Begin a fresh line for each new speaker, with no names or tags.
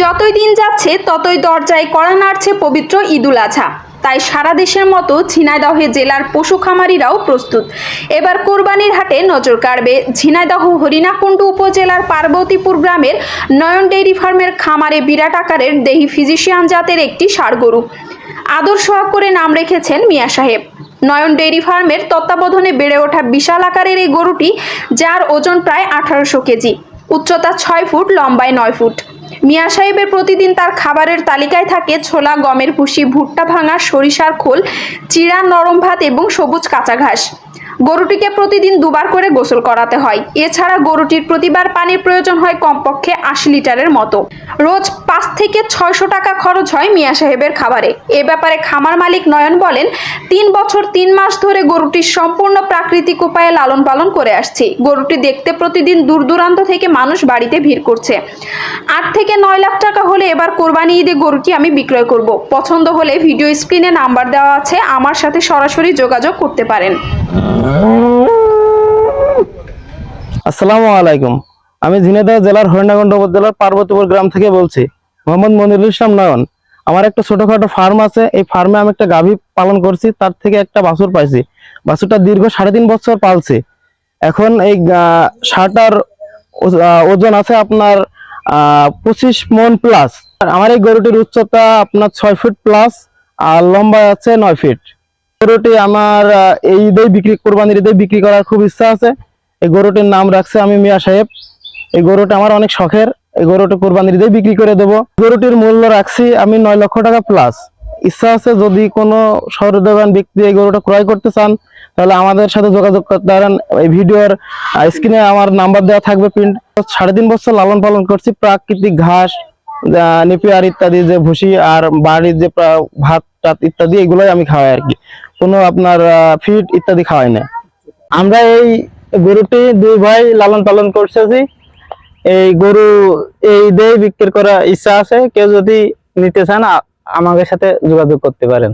যতই দিন যাচ্ছে, ততই দরজায় কড়া নাড়ছে পবিত্র ঈদুল আজহা তাই সারা দেশের মতো ঝিনাইদহে জেলার পশু খামারিরাও প্রস্তুত। এবার কোরবানির হাটে নজর কাড়বে ঝিনাইদহ হরিণাকুণ্ডু উপজেলার পার্বতীপুর গ্রামের নয়ন ডেইরি ফার্মের খামারে বিরাট আকারের দেহি ফিজিশিয়ান জাতের একটি ষাড় গরু। আদর আদর্শ করে নাম রেখেছেন মিয়া সাহেব। নয়ন ডেইরি ফার্মের তত্ত্বাবধানে বেড়ে ওঠা বিশাল আকারের এই গরুটি, যার ওজন প্রায় আঠারোশো কেজি। উচ্চতা ছয় ফুট, লম্বায় নয় ফুট। মিয়া সাহেবের প্রতিদিন তার খাবারের তালিকায় থাকে ছোলা, গমের ভুসি, ভুট্টা ভাঙা, সরিষার খোল, চিড়া, নরম ভাত এবং সবুজ কাঁচা ঘাস। গরুটিকে প্রতিদিন দুবার করে গোসল করাতে হয়। এছাড়া গরুটির প্রতিবার পানির প্রয়োজন হয় কমপক্ষে আশি লিটারের মতো। রোজ পাঁচ থেকে ছয়শো টাকা খরচ হয় মিয়া সাহেবের খাবারে। এ ব্যাপারে খামার মালিক নয়ন বলেন, তিন বছর তিন মাস ধরে গরুটির সম্পূর্ণ প্রাকৃতিক উপায়ে লালন পালন করে আসছি। গরুটি দেখতে প্রতিদিন দূর দূরান্ত থেকে মানুষ বাড়িতে ভিড় করছে। আট থেকে নয় লাখ টাকা হলে এবার কোরবানি ঈদে গরুটি আমি বিক্রয় করব। পছন্দ হলে ভিডিও স্ক্রিনে নাম্বার দেওয়া আছে, আমার সাথে সরাসরি যোগাযোগ করতে পারেন।
আসসালামু আলাইকুম। আমি ঝিনাইদহ জেলার হরিণাগঞ্জ উপজেলার পার্বতীপুর গ্রাম থেকে বলছি, মোহাম্মদ মনিরুল ইসলাম নয়ন। আমার একটা ছোটখাটো ফার্ম আছে, এই ফার্মে আমি একটা গাভী পালন করছি, তার থেকে একটা বাছুর পাইছি। বাছুরটা দীর্ঘ সাড়ে তিন বছর পালছি। এখন এই ষাটার ওজন আছে আপনার পঁচিশ মন প্লাস আমার এই গরুটির উচ্চতা আপনার ছয় ফিট প্লাস আর লম্বা আছে নয় ফিট গরুটি আমার এই ঈদেই বিক্রি, কোরবানির ঈদে বিক্রি করার খুব ইচ্ছা আছে। এই গরুটির নাম রাখছে আমি মিয়া সাহেব। এই গরুটা আমার অনেক শখের। এই গরুটা কোরবানির ঈদে বিক্রি করে দেবো। গরুটির মূল্য রাখছি আমি নয় লক্ষ টাকা প্লাস ইচ্ছা আছে যদি কোনো সহৃদয়বান ব্যক্তি এই গরুটা ক্রয় করতে চান, তাহলে আমাদের সাথে যোগাযোগ করতে পারেন এই ভিডিওর স্ক্রিনে আমার নাম্বার দেওয়া থাকবে প্রিন্ট সাড়ে তিন বছর লালন পালন করছি। প্রাকৃতিক ঘাস নেপিয়ার ইত্যাদি যে ভুসি আর বাড়ির যে ভাত, টাত ইত্যাদি, এগুলোই আমি খাওয়াই আর কি। কোনো আপনার ফিড ইত্যাদি খাওয়াই না আমরা এই গরুটি দুই ভাই লালন পালন করতেছি এই গরু, এই দেয় বিক্রি করার ইচ্ছা আছে। কেউ যদি নিতে চান আমাদের সাথে যোগাযোগ করতে পারেন।